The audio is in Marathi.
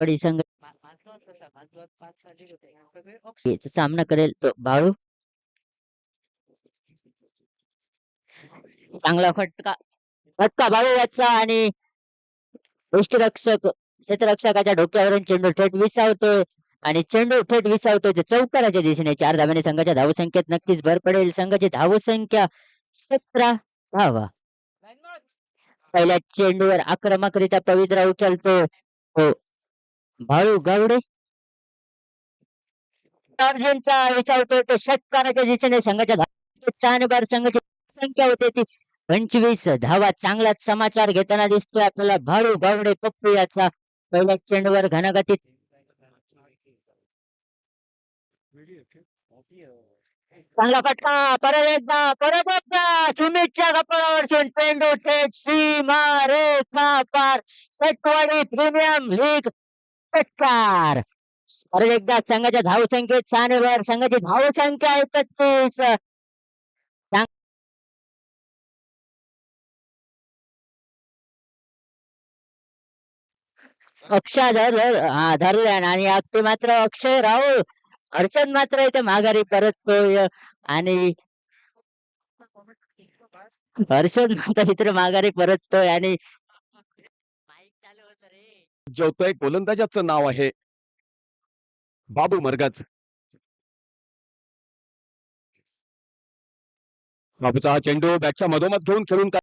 कडी संघ सामना करेल तो बाळू. चांगला फटका फटका बाळू याचा आणि यष्टीरक्षक क्षेत्ररक्षकाच्या डोक्यावरून चेंडू थेट विसावतो आणि चेंडू थेट विसावतो ते चौकाराच्या दिशेने चार धाव्याने संघाच्या धावसंख्येत नक्कीच भर पडेल. संघाची धावसंख्या सतरा धावा. पहिल्या चेंडूवर आक्रमकरित्या पवित्रा उचलतो. हो. भाळू गावडे. टार्जनचा विचारतोय तो षटकाराच्या दिशेने संघाच्या धावसंख्येत संघाची संख्या होते ती पंचवीस. धावा चांगलाच समाचार घेताना दिसतोय आपल्याला. भाळू गावडे पप्पू याचा पहिल्या चेंडूवर घनगतीत. चांगला फटका परत एकदा परत एकदा. सुमितच्या कपाळावर चेंडू थेट सीमा रेखा पार सटवाडी प्रीमियम लीग फटकार परत एकदा संघाच्या धावसंख्येत सानेवर संघाची धावसंख्या एकतीस. अक्षय धर हा धरल्यान आणि अगदी मात्र अक्षय राहुल अडचण मात्र इथे माघारी परततोय. आणि हर्षद मात्र इथे माघारी परततोय आणि जेवतोय गोलंदाजाच नाव आहे. बाबू मरगज बाबूचा हा चेंडू बॅटच्या मधोमध घेऊन खेळून